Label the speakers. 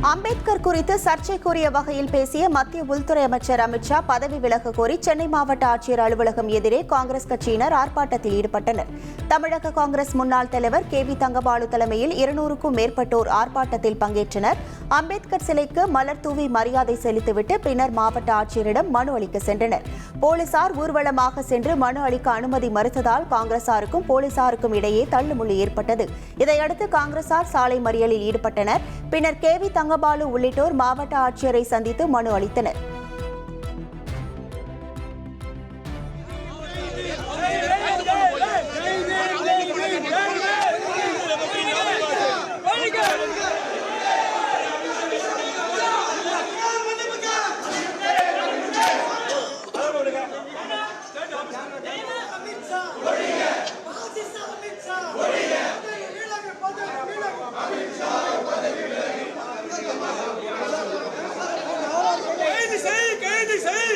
Speaker 1: அம்பேத்கர் குறித்து சர்ச்சைக்குரிய வகையில் பேசிய மத்திய உள்துறை அமைச்சர் அமித்ஷா பதவி விலக கோரி சென்னை மாவட்ட ஆட்சியர் அலுவலகம் எதிரே காங்கிரஸ் கட்சியினர் ஆர்ப்பாட்டத்தில் ஈடுபட்டனர். தமிழக காங்கிரஸ் முன்னாள் தலைவர் கே. வி. தங்கபாலு தலைமையில் இருநூறுக்கும் மேற்பட்டோர் ஆர்ப்பாட்டத்தில் பங்கேற்றனர். அம்பேத்கர் சிலைக்கு மலர் தூவி மரியாதை செலுத்திவிட்டு பின்னர் மாவட்ட ஆட்சியரிடம் மனு அளிக்க சென்றனர். போலீசார் ஊர்வலமாக சென்று மனு அளிக்க அனுமதி மறுத்ததால் காங்கிரசாருக்கும் போலீசாருக்கும் இடையே தள்ளுமுள்ளு ஏற்பட்டது. இதையடுத்து காங்கிரசார் சாலை மறியலில் ஈடுபட்டனர். பின்னர் கே. வி. தங்கபாலு உள்ளிட்டோர் மாவட்ட ஆட்சியரை சந்தித்து மனு அளித்தனர்.
Speaker 2: கைது